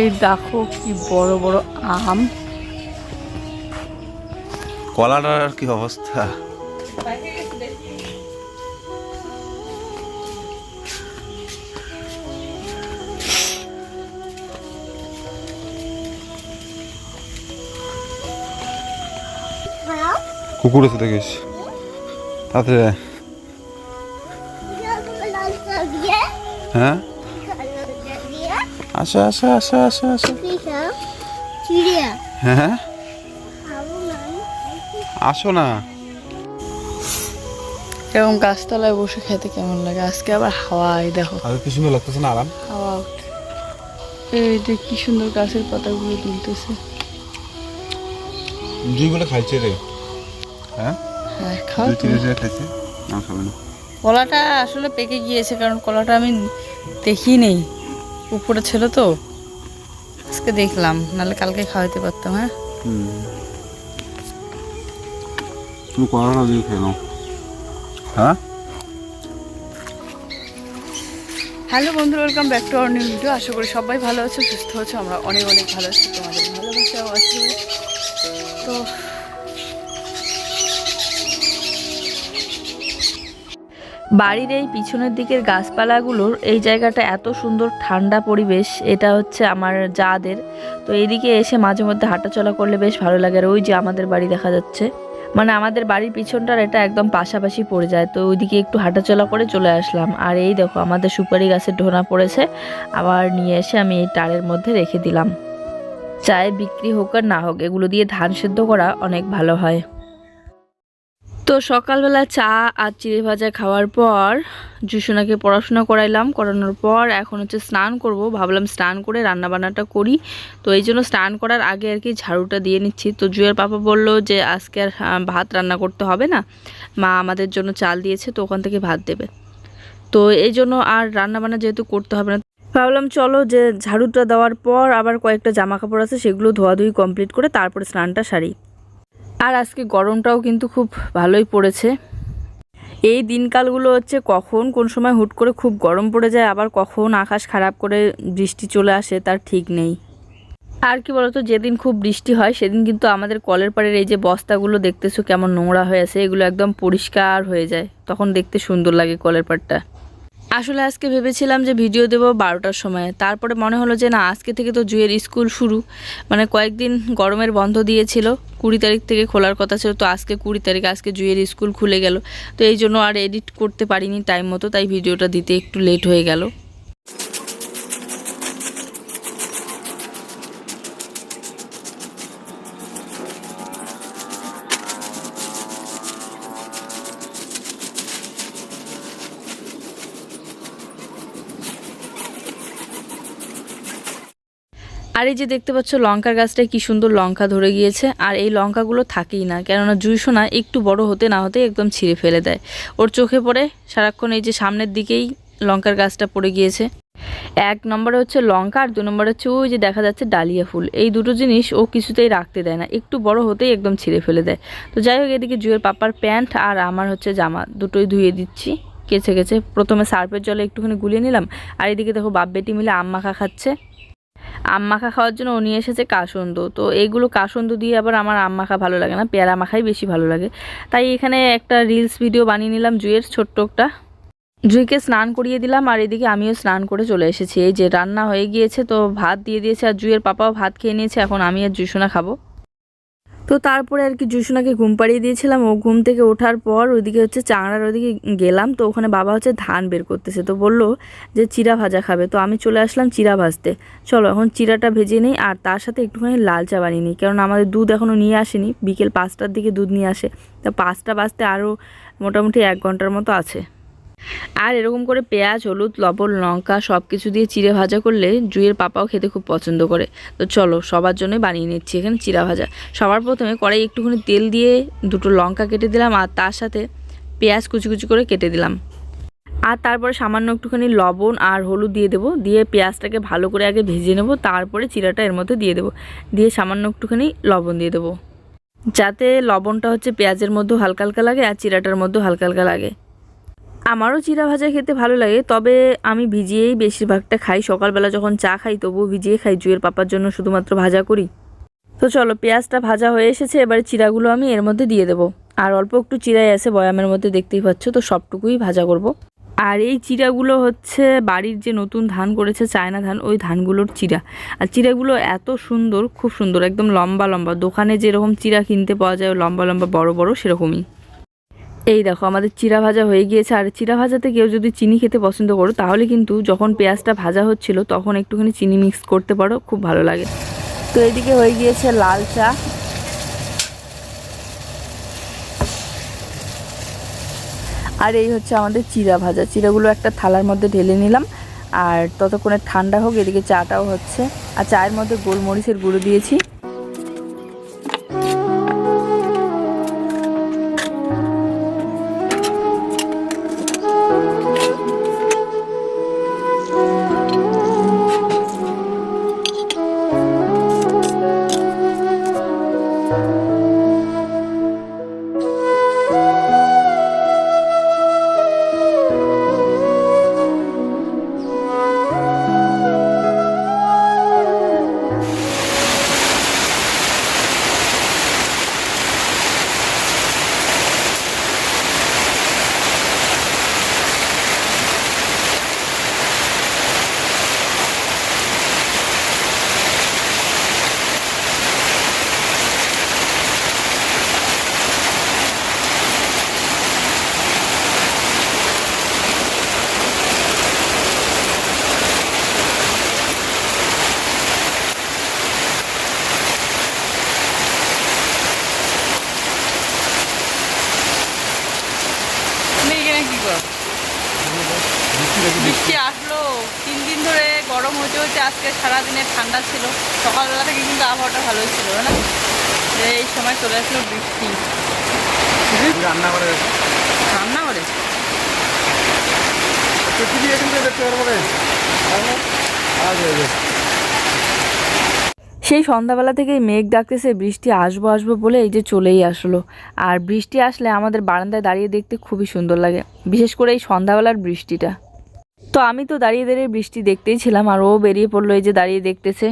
এই দেখো কি বড় বড় আম। কলাটার কি অবস্থা? কুকুর এসে দেখিস। তাতে হ্যাঁ? আসা আসা আসা আসা আসা। চিড়িয়া। হ্যাঁ আসো না। এরকম গাছতলায় বসে খেতে কেমন লাগে? আজকে আবার হাওয়া এই দেখো। আগে কি সুন্দর লাগতেছে না আরাম? হাওয়া। এই যে কি সুন্দর গাছের পাতাগুলো দুলতেছে জুইগুলো খাইছে রে। হ্যাঁ? হ্যাঁ খাও দুই। তিন জায়গায় খাইছে। না খাবে না। কলাটা আসলে পেকে গিয়েছে কারণ কলাটা আমি দেখি নেই উপরে ছিল তো। আজকে দেখলাম নাহলে কালকে খাওয়াতে পারতাম হ্যাঁ? তুমি কলাটা দিয়ে খেয়ে নাও। হ্যাঁ? হ্যালো বন্ধু welcome back to our new video আশা করি সবাই ভালো আছো সুস্থ আছো আমরা অনেক অনেক ভালো আছি তোমাদের ভালোবাসা ও আশীর্বাদ তো বাড়ির এই পিছনের দিকের গাছপালাগুলোর এই জায়গাটা এত সুন্দর ঠান্ডা পরিবেশ, এটা হচ্ছে আমার যাদের। তো এইদিকে এসে মাঝে মধ্যে হাঁটাচলা করলে বেশ ভালো লাগে। আর ওই যে আমাদের বাড়ি দেখা যাচ্ছে মানে আমাদের বাড়ির পিছনটার এটা একদম পাশাপাশি পড়ে যায়। তো ওইদিকে একটু হাঁটাচলা করে চলে আসলাম। আর এই দেখো, আমাদের সুপারি গাছের ঢোনা পড়েছে। আবার নিয়ে এসে আমি এই টারের মধ্যে রেখে দিলাম। চায়ে বিক্রি হোক আর না হোক, এগুলো দিয়ে ধান সেদ্ধ করা অনেক ভালো হয়। তো সকালবেলা চা আর চিড়ে ভাজা খাওয়ার পর জুসোনাকে পড়াশোনা করাইলাম। করানোর পর এখন হচ্ছে স্নান করব। ভাবলাম স্নান করে রান্না বান্নাটা করি। তো এই জন্য স্নান করার আগে আর কি ঝাড়ুটা দিয়ে নিচ্ছি। তো জুয়ের পাপা বলল যে, আজকে আর ভাত রান্না করতে হবে না। মা আমাদের জন্য চাল দিয়েছে, তো ওখান থেকে ভাত দেবে। তো এই জন্য আর রান্না বান্না যেহেতু করতে হবে না, ভাবলাম চলো যে ঝাড়ুটা দেওয়ার পর আবার কয়েকটা জামা কাপড় আছে, সেগুলো ধোয়াধুয়ি কমপ্লিট করে তারপরে স্নানটা সারি। আর আজকে গরমটাও কিন্তু খুব ভালোই পড়েছে। এই দিনকালগুলো হচ্ছে কখন, কোন সময় হুট করে খুব গরম পড়ে যায়, আবার কখন আকাশ খারাপ করে বৃষ্টি চলে আসে তার ঠিক নেই। আর কি বলতো, যেদিন খুব বৃষ্টি হয়, সেদিন কিন্তু আমাদের কলের পাড়ের এই যে বস্তাগুলো দেখতেছো কেমন নোংরা হয়ে আছে, এগুলো একদম পরিষ্কার হয়ে যায়, তখন দেখতে সুন্দর লাগে কলের পাড়টা। আসলে আজকে ভেবেছিলাম যে ভিডিও দেবো বারোটার সময়। তারপরে মনে হলো যে না, আজকে থেকে তো জুয়ের স্কুল শুরু। মানে কয়েকদিন গরমের বন্ধ দিয়েছিল, কুড়ি তারিখ থেকে খোলার কথা ছিল, তো আজকে কুড়ি তারিখ আজকে জুয়ের স্কুল খুলে গেল। তো এই জন্য আর এডিট করতে পারিনি টাইম মতো, তাই ভিডিওটা দিতে একটু লেট হয়ে গেল। আর এই যে দেখতে পাচ্ছ লঙ্কার গাছটায় কি সুন্দর লঙ্কা ধরে গিয়েছে, আর এই লঙ্কাগুলো থাকেই না। কেননা জুইশো না একটু বড় হতে না হতে একদম ছিঁড়ে ফেলে দেয়। ওর চোখে পড়ে সারাক্ষণ এই যে সামনের দিকেই লঙ্কার গাছটা পড়ে গিয়েছে। এক নম্বরে হচ্ছে লঙ্কা, আর দু নম্বরে হচ্ছে ওই যে দেখা যাচ্ছে ডালিয়া ফুল। এই দুটো জিনিস ও কিছুতেই রাখতে দেয় না। একটু বড় হতেই একদম ছিঁড়ে ফেলে দেয়। তো যাই হোক, এদিকে জুয়ের পাপার প্যান্ট আর আমার হচ্ছে জামা দুটোই ধুয়ে দিচ্ছি কেচে কেচে প্রথমে সার্ফের জলে একটুখানি গুলিয়ে নিলাম। আর এদিকে দেখো বাপ বেটি মিলে আম মাখা খাচ্ছে। মাখা খাওয়ার জন্য ও নিয়ে এসেছে কাসন্দ। তো এইগুলো কাসন্দ দিয়ে আবার আমার আম মাখা ভালো লাগে না, পেয়ারা মাখাই বেশি ভালো লাগে। তাই এখানে একটা রিলস ভিডিও বানিয়ে নিলাম জুয়ের ছোট্ট একটা। জুইকে স্নান করিয়ে দিলাম আর এদিকে আমিও স্নান করে চলে এসেছি। এই যে রান্না হয়ে গিয়েছে, তো ভাত দিয়ে দিয়েছে আর জুয়ের পাপাও ভাত খেয়ে নিয়েছে, এখন আমি আর জুসোনা খাব। তো তারপরে আর কি জুসোনাকে ঘুম পাড়িয়ে দিয়েছিলাম। ও ঘুম থেকে ওঠার পর ওইদিকে হচ্ছে চাংড়ার ওইদিকে গেলাম। তো ওখানে বাবা হচ্ছে ধান বের করতেছে। তো বলল যে চিরা ভাজা খাবে। তো আমি চলে আসলাম চিরা ভাজতে। চলো, এখন চিরাটা ভেজে নিই আর তার সাথে একটুখানি লাল চা বানিয়ে নিই। কারণ আমাদের দুধ এখনও নিয়ে আসেনি। বিকেল পাঁচটার দিকে দুধ নিয়ে আসে। তা পাঁচটা বাজতে আরও মোটামুটি এক ঘণ্টার মতো আছে। আর এরকম করে পেঁয়াজ, হলুদ, লবণ, লঙ্কা সব কিছু দিয়ে চিড়ে ভাজা করলে জুইয়ের পাপাও খেতে খুব পছন্দ করে। তো চলো, সবার জন্যই বানিয়ে নিচ্ছি এখানে চিড়া ভাজা। সবার প্রথমে কড়াই একটুখানি তেল দিয়ে দুটো লঙ্কা কেটে দিলাম আর তার সাথে পেঁয়াজ কুচি কুচি করে কেটে দিলাম। আর তারপরে সামান্য একটুখানি লবণ আর হলুদ দিয়ে দেবো। দিয়ে পেঁয়াজটাকে ভালো করে আগে ভেজে নেব, তারপরে চিরাটা এর মধ্যে দিয়ে দেবো। দিয়ে সামান্য একটুখানি লবণ দিয়ে দেবো। যাতে লবণটা হচ্ছে পেঁয়াজের মধ্যেও হালকা হালকা লাগে আর চিরাটার মধ্যেও হালকা হালকা লাগে। আমারও চিরা ভাজা খেতে ভালো লাগে, তবে আমি ভিজিয়েই বেশিরভাগটা খাই। সকালবেলা যখন চা খাই, তবুও ভিজিয়ে খাই, জুয়ের পাপার জন্য শুধুমাত্র ভাজা করি। তো চলো, পেঁয়াজটা ভাজা হয়ে এসেছে, এবারে চিরাগুলো আমি এর মধ্যে দিয়ে দেবো। আর অল্প একটু চিরাই আছে, বয়ামের মধ্যে দেখতেই পাচ্ছ, তো সবটুকুই ভাজা করব। আর এই চিরাগুলো হচ্ছে বাড়ির যে নতুন ধান করেছে, চায়না ধান, ওই ধানগুলোর চিরা। আর চিরাগুলো এত সুন্দর, খুব সুন্দর, একদম লম্বা লম্বা। দোকানে যেরকম চিরা কিনতে পাওয়া যায়, লম্বা লম্বা, বড় বড়, সেরকমই। এই দেখো, আমাদের চিরা ভাজা হয়ে গিয়েছে। আর চিরা ভাজাতে কেউ যদি চিনি খেতে পছন্দ করো, তাহলে কিন্তু যখন পেঁয়াজটা ভাজা হচ্ছিল, তখন একটুখানি চিনি মিক্স করতে পারো, খুব ভালো লাগে। তো এদিকে হয়ে গিয়েছে লাল চা। আর এই হচ্ছে আমাদের চিরা ভাজা। চিরাগুলো একটা থালার মধ্যে ঢেলে নিলাম। আর ততক্ষণে ঠান্ডা হোক, এদিকে চাটাও হচ্ছে। আর চায়ের মধ্যে গোলমরিচের গুঁড়ো দিয়েছি। আজকে সারাদিনে ঠান্ডা ছিল। সকালবেলা থেকে কিন্তু আবহাওয়াটা ভালোই ছিল না? যে এই সময় চলে আসলো বৃষ্টি। রান্না করে রান্না করে সেই সন্ধ্যাবেলা থেকেই মেঘ ডাকতেছে বৃষ্টি আসব আসব বলে এই যে চলেই আসলো। আর বৃষ্টি আসলে আমাদের বারান্দায় দাঁড়িয়ে দেখতে খুবই সুন্দর লাগে বিশেষ করে এই সন্ধ্যাবেলার বৃষ্টিটা। তো আমি তো দাঁড়িয়ে দাঁড়িয়ে বৃষ্টি দেখতেই ছিলাম, আর ও বেরিয়ে পড়ল এই যে দাঁড়িয়ে দেখতেছে।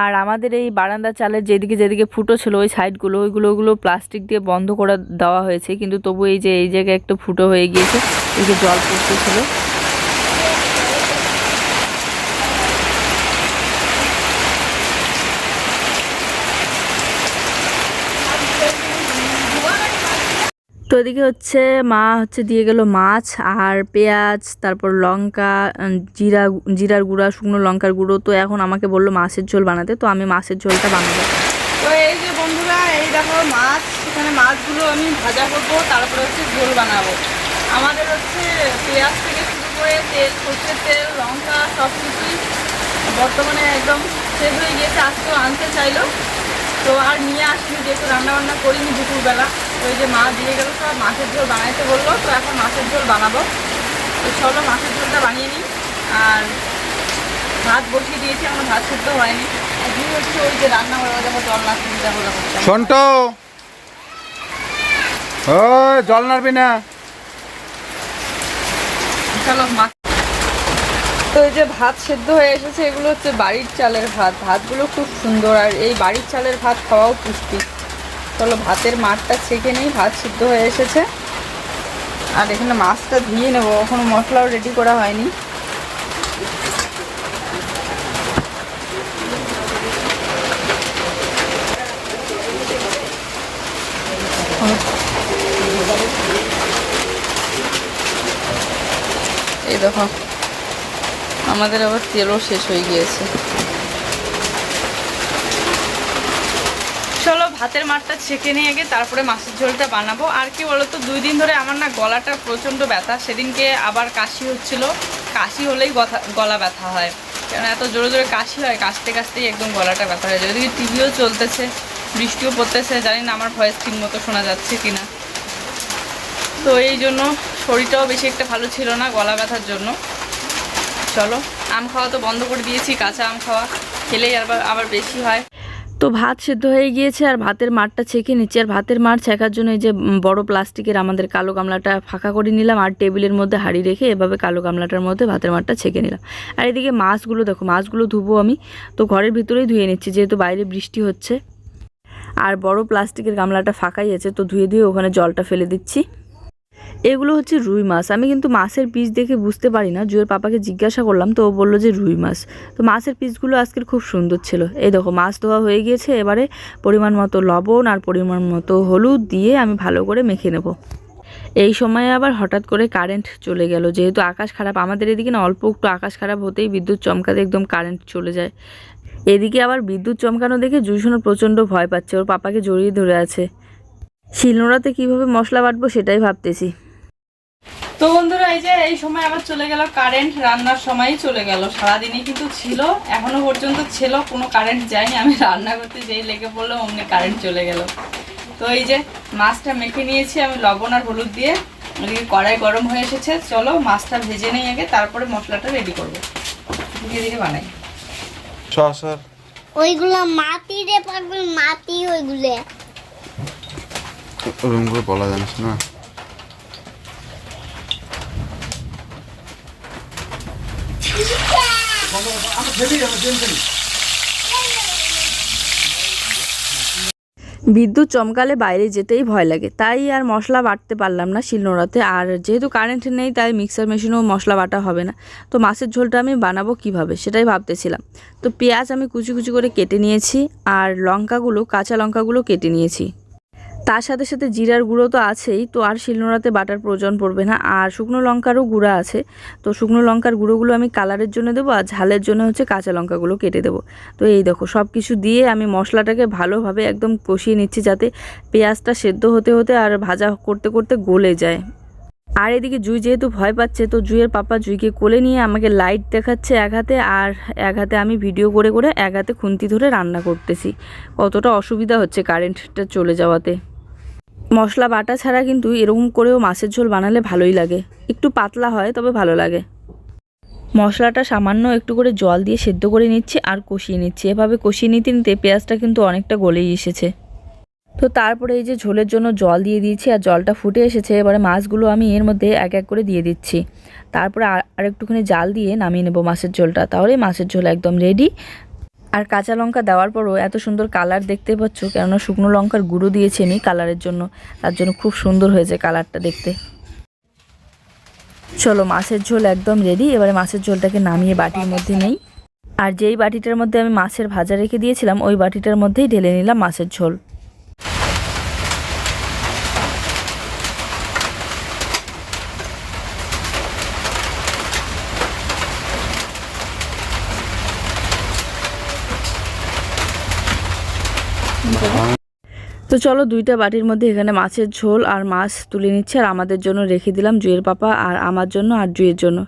আর আমাদের এই বারান্দা চালের যেদিকে যেদিকে ফুটো ছিল, ওই সাইডগুলো, ওইগুলো, ওগুলো প্লাস্টিক দিয়ে বন্ধ করে দেওয়া হয়েছে। কিন্তু তবু এই যে, এই জায়গায় একটু ফুটো হয়ে গিয়েছে, এই যে জল পড়তেছিল। তো এদিকে হচ্ছে মা হচ্ছে দিয়ে গেল মাছ আর পেঁয়াজ, তারপর লঙ্কা জিরা, জিরার গুঁড়া, শুকনো লঙ্কার গুঁড়ো। তো এখন আমাকে বলল মাছের ঝোল বানাতে, তো আমি মাছের ঝোলটা বানাবো। তো এই যে বন্ধুরা, এই দেখো মাছ, এখানে মাছগুলো আমি ভাজা করব, তারপরে হচ্ছে ঝোল বানাবো। আমাদের হচ্ছে পেঁয়াজ থেকে শুরু করে তেল, সর্ষের তেল, লঙ্কা সব কিছুই বর্তমানে একদম শেষ হয়ে গিয়েছে, আজকেও আনতে চাইলো। তো আর নিয়ে আসিনি যেহেতু রান্না বান্না করিনি দুপুরবেলা। ওই যে মা দিয়ে গেল সব মাছের ঝোল বানাইতে বলল তো এখন মাছের ঝোল বানাবো। তো চলো মাছের ঝোলটা বানিয়ে নিই। আর ভাত বসিয়ে দিয়েছি আমার ভাত শুদ্ধ হয়নি। হচ্ছে ওই যে রান্না যাব জল না চিন্তা করে করতাম সন্টো ওই জল নাড়বি না। চলো মাছ তো এই যে ভাত সেদ্ধ হয়ে এসেছে, এগুলো হচ্ছে বাড়ির চালের ভাত। ভাতগুলো খুব সুন্দর, আর এই বাড়ির চালের ভাত খাওয়াও পুষ্টি। চলো ভাতের মাঠটা ছেঁকে নেই, ভাত সিদ্ধ হয়ে এসেছে। আর এখানে মাছটা ধুয়ে নেব, এখনও মশলাও রেডি করা হয়নি। এই দেখো। আমাদের আবার তেলও শেষ হয়ে গিয়েছে। চলো ভাতের মাঠটা ছেঁকে নিয়ে গিয়ে তারপরে মাছের ঝোলটা বানাবো। আর কি বলতো, দুই দিন ধরে আমার না গলাটা প্রচণ্ড ব্যথা। সেদিনকে আবার কাশি হচ্ছিল। কাশি হলেই গলা ব্যথা হয়। কারণ এত জোরে জোরে কাশি হয়, কাশতে কাশতেই একদম গলাটা ব্যথা হয়ে যায়। ওদিকে টিভিও চলতেছে, বৃষ্টিও পড়তেছে। জানি না আমার ভয়েস ঠিক মতো শোনা যাচ্ছে কিনা। তো এই জন্য শরীরটাও বেশি একটা ভালো ছিল না গলা ব্যথার জন্য। চলো। আম খাওয়া তো বন্ধ করে দিয়েছি কাঁচা আম খাওয়া খেলেই আবার আবার বেশি হয়। তো ভাত সেদ্ধ হয়ে গিয়েছে আর ভাতের মাঠটা ছেঁকে নিচ্ছি। আর ভাতের মাঠ ছেঁকার জন্য এই যে বড় প্লাস্টিকের আমাদের কালো গামলাটা ফাঁকা করে নিলাম আর টেবিলের মধ্যে হাঁড়ি রেখে এভাবে কালো গামলাটার মধ্যে ভাতের মাঠটা ছেঁকে নিলাম। আর এদিকে মাছগুলো দেখো মাছগুলো ধুবো আমি। তো ঘরের ভিতরেই ধুয়ে নিচ্ছি যেহেতু বাইরে বৃষ্টি হচ্ছে। আর বড় প্লাস্টিকের গামলাটা ফাঁকাই আছে তো ধুয়ে ধুয়ে ওখানে জলটা ফেলে দিচ্ছি। এগুলো হচ্ছে রুই মাছ। আমি কিন্তু মাছের পিস দেখে বুঝতে পারি না, জুয়ের পাপাকে জিজ্ঞাসা করলাম, তো ও বলল যে রুই মাছ। তো মাছের পিসগুলো আজকের খুব সুন্দর ছিল। এই দেখো, মাছ ধোয়া হয়ে গিয়েছে, এবারে পরিমাণ মতো লবণ আর পরিমাণ মতো হলুদ দিয়ে আমি ভালো করে মেখে নেব। এই সময়ে আবার হঠাৎ করে কারেন্ট চলে গেল। যেহেতু আকাশ খারাপ, আমাদের এদিকে না অল্প একটু আকাশ খারাপ হতেই বিদ্যুৎ চমকাতে একদম কারেন্ট চলে যায়। এদিকে আবার বিদ্যুৎ চমকানো দেখে জুইশোনা প্রচণ্ড ভয় পাচ্ছে, ওর পাপাকে জড়িয়ে ধরে আছে। শিলনোড়াতে কীভাবে মশলা বাটবো সেটাই ভাবতেছি। তো বন্ধুরা এই যে এই সময় আবার চলে গেল কারেন্ট রান্নার সময়ই চলে গেল। সারাদিনই কিন্তু ছিল এখনও পর্যন্ত ছিল কোনো কারেন্ট যায়নি। আমি রান্না করতে যেই লেগে পড়লাম অমনি কারেন্ট চলে গেল। তো এই যে মাছটা মেখে নিয়েছি আমি লবণ আর হলুদ দিয়ে। এদিকে কড়াই গরম হয়ে এসেছে। চলো মাছটা ভেজে নেই আগে তারপরে মশলাটা রেডি করব। ধীরে ধীরে বানাই। ওইগুলো মাটি রে পাগল মাটি ওইগুলো। ওরকম করে বলা জানিস না? বিদ্যুৎ চমকালে বাইরে যেতেই ভয় লাগে। তাই আর মশলা বাটতে পারলাম না শিলনোড়াতে। আর যেহেতু কারেন্ট নেই, তাই মিক্সার মেশিনেও মশলা বাটা হবে না। তো মাছের ঝোলটা আমি বানাবো কীভাবে, সেটাই ভাবতেছিলাম। তো পেঁয়াজ আমি কুচি কুচি করে কেটে নিয়েছি, আর লঙ্কাগুলো, কাঁচা লঙ্কাগুলো কেটে নিয়েছি। তার সাথে সাথে জিরার গুঁড়ো তো আছেই, তো আর শিলনোড়াতে বাটার প্রয়োজন পড়বে না। আর শুকনো লঙ্কারও গুঁড়া আছে। তো শুকনো লঙ্কার গুঁড়োগুলো আমি কালারের জন্য দেবো আর ঝালের জন্য হচ্ছে কাঁচা লঙ্কাগুলো কেটে দেবো। তো এই দেখো সব কিছু দিয়ে আমি মশলাটাকে ভালোভাবে একদম কষিয়ে নিচ্ছি যাতে পেঁয়াজটা সেদ্ধ হতে হতে আর ভাজা করতে করতে গলে যায়। আর এদিকে জুই যেহেতু ভয় পাচ্ছে, তো জুইয়ের পাপা জুইকে কোলে নিয়ে আমাকে লাইট দেখাচ্ছে এক হাতে আর এক হাতে আমি ভিডিও করে করে এক হাতে খুন্তি ধরে রান্না করতেছি। কতটা অসুবিধা হচ্ছে কারেন্টটা চলে যাওয়াতে। মশলা বাটা ছাড়া কিন্তু এরকম করেও মাছের ঝোল বানালে ভালোই লাগে। একটু পাতলা হয়, তবে ভালো লাগে। মশলাটা সামান্য একটু করে জল দিয়ে সেদ্ধ করে নিচ্ছি আর কষিয়ে নিচ্ছি। এভাবে কষিয়ে নিতে নিতে পেঁয়াজটা কিন্তু অনেকটা গলেই এসেছে। তো তারপরে এই যে ঝোলের জন্য জল দিয়ে দিয়েছি আর জলটা ফুটে এসেছে, এবারে মাছগুলো আমি এর মধ্যে এক এক করে দিয়ে দিচ্ছি। তারপরে আর- একটুখানি জাল দিয়ে নামিয়ে নেব মাছের ঝোলটা। তাহলে মাছের ঝোল একদম রেডি আর কাঁচা লঙ্কা দেওয়ার পরও এত সুন্দর কালার দেখতে পাচ্ছ, কেননা শুকনো লঙ্কার গুঁড়ো দিয়েছে আমি কালারের জন্য। তার জন্য খুব সুন্দর হয়েছে কালারটা দেখতে। চলো, মাছের ঝোল একদম রেডি এবারে মাছের ঝোলটাকে নামিয়ে বাটির মধ্যে নেই। আর যেই বাটিটার মধ্যে আমি মাছের ভাজা রেখে দিয়েছিলাম, ওই বাটিটার মধ্যেই ঢেলে নিলাম মাছের ঝোল। তো চলো দুইটা বাটির মধ্যে এখানে মাছের ঝোল আর মাছ তুলে নিচ্ছে, আর আমাদের জন্য রেখে দিলাম জুয়ের পাপা আর আমার জন্য আর জুয়ের জন্য।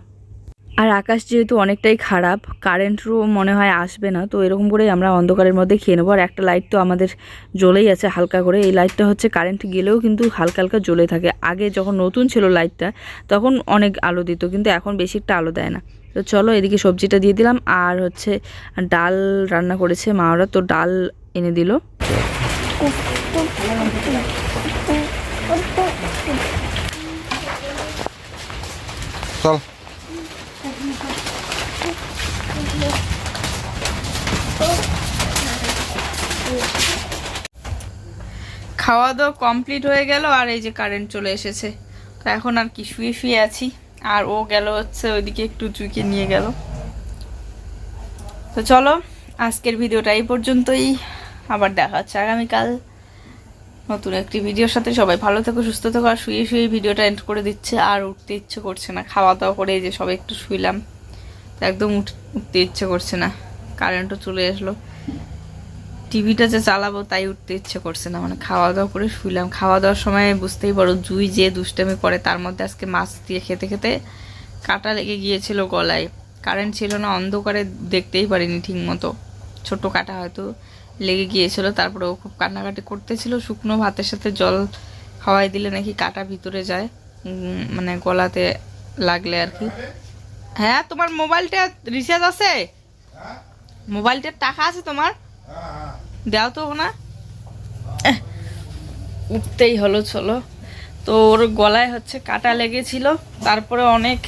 আর আকাশ যেহেতু অনেকটাই খারাপ কারেন্টও মনে হয় আসবে না, তো এরকম করেই আমরা অন্ধকারের মধ্যে খেয়ে নেব। আর একটা লাইট তো আমাদের জ্বলেই আছে হালকা করে, এই লাইটটা হচ্ছে কারেন্ট গেলেও কিন্তু হালকা হালকা জ্বলে থাকে। আগে যখন নতুন ছিল লাইটটা তখন অনেক আলো দিত, কিন্তু এখন বেশি একটা আলো দেয় না। তো চলো এদিকে সবজিটা দিয়ে দিলাম, আর হচ্ছে ডাল রান্না করেছে মা, ওরা তো ডাল এনে দিল। চল। খাওয়া দাওয়া কমপ্লিট হয়ে গেল আর এই যে কারেন্ট চলে এসেছে। তো এখন আর কি শুয়ে শুয়ে আছি। আর ও গেল হচ্ছে ওইদিকে একটু চুইকে নিয়ে গেল। তো চলো, আজকের ভিডিওটা এই পর্যন্তই। আবার দেখা হচ্ছে আগামীকাল। নতুন একটি ভিডিওর সাথে সবাই ভালো থেকো, সুস্থ থেকো, আর শুয়ে শুয়ে ভিডিওটা এন্ড করে দিচ্ছে। আর উঠতে ইচ্ছে করছে না। খাওয়া দাওয়া করে যে সবাই একটু শুইলাম। একদম উঠ উঠতে ইচ্ছে করছে না। কারেন্টও চলে আসলো। টিভিটা যে চালাবো তাই উঠতে ইচ্ছে করছে না। মানে খাওয়া দাওয়া করে শুইলাম। খাওয়া দাওয়ার সময় বুঝতেই পারো, জুই যে দুষ্টামি করে, তার মধ্যে আজকে মাছ দিয়ে খেতে খেতে কাটা লেগে গিয়েছিল গলায়। কারেন্ট ছিল না, অন্ধকারে দেখতেই পারিনি ঠিক মতো ছোট কাটা হয়তো লেগে গিয়েছিল, তারপরে ও খুব কান্নাকাটি করতেছিল। শুকনো ভাতের সাথে জল খাওয়াই দিলে নাকি কাটা ভিতরে যায় মানে গলাতে লাগলে আর কি। হ্যাঁ তোমার মোবাইলটা রিচার্জ আছে? মোবাইলটার টাকা আছে তোমার? দাও তো না। উঠতেই হলো, চলো। তো ওর গলায় হচ্ছে কাটা লেগেছিল, তারপরে অনেক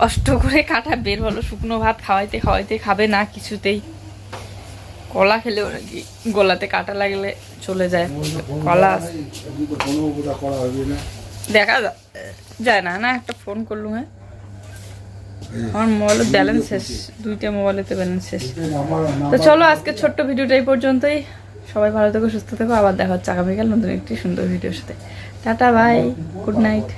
কষ্ট করে কাটা বের হলো। শুকনো ভাত খাওয়াইতে খাওয়াইতে খাবে না কিছুতেই। কলা খেলে ওরা কি গলাতে কাটা লাগলে চলে যায়। কলা দেখা যায় না না, একটা ফোন করলুম হ্যাঁ। আমার মোবাইলের ব্যালেন্স শেষ, দুইটা মোবাইলেতে ব্যালেন্স শেষ। তো চলো আজকে ছোট্ট ভিডিওটা এই পর্যন্তই। সবাই ভালো থেকো, সুস্থ থেকো, আবার দেখা হচ্ছে আগামীকাল নতুন একটি সুন্দর ভিডিওর সাথে। Tata bye good night